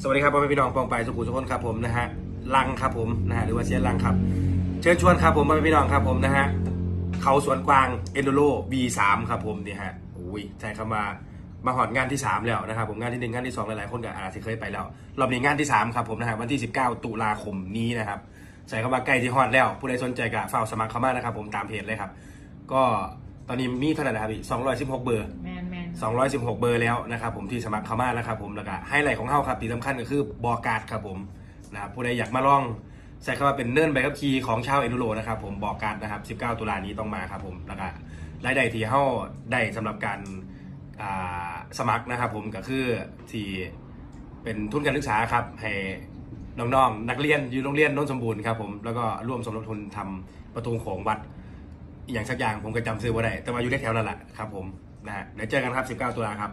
สวัสดีครับพ่อแม่พี่น้องปองไปสุขุสุขนครับผมนะฮะลังครับผมนะฮะหรือว่าเชียนลังครับ เชิญชวนครับผมพ่อแม่พี่น้องครับผมนะฮะเขาสวนกวางเอนโดโร V3 ครับผมนี่ฮะอุ้ยใช่คำว่ามาหอดงานที่ 3 แล้วนะครับผมงานที่หนึ่งงานที่สองหลายๆ คนก็อาจจะเคยไปแล้วรอบนี้งานที่ 3 ครับผมนะฮะวันที่ 19 ตุลาคมนี้นะครับใส่คำว่าใกล้ที่ฮอดแล้ว ผู้ใดสนใจก็ฝ้าสมัครเข้ามานะครับผมตามเพจเลยครับ ก็ตอนนี้มีเท่าไหร่นะครับพี่216เบอร์แมนแมน 216 เบอร์แล้วนะครับผมที่สมัครเข้ามานะครับผมแล้วก็ไฮไลท์ของเฮาครับที่สำคัญก็คือบอการ์ดครับผมนะครับผู้ใดอยากมาลองใส่คำว่าเป็นเนิ่นใบขับขี่ของชาวเอนุโรนะครับผมบอการ์ดนะครับ 19 ตุลานี้ต้องมาครับผมแล้วก็รายได้ที่เฮาได้สำหรับการสมัครนะครับผมก็คือที่เป็นทุนการศึกษาครับให้น้องๆนักเรียนอยู่โรงเรียนน้นสมบูรณ์ครับผมแล้วก็ร่วมสมทบทุนทำประตูโของวัด อย่างสักอย่างผมก็จำซื้อว่าได้แต่ว่าอยู่ในแถวนั่นแหละครับผม นะฮะเดี๋ยวเจอกันครับ 19 ตุลาครับ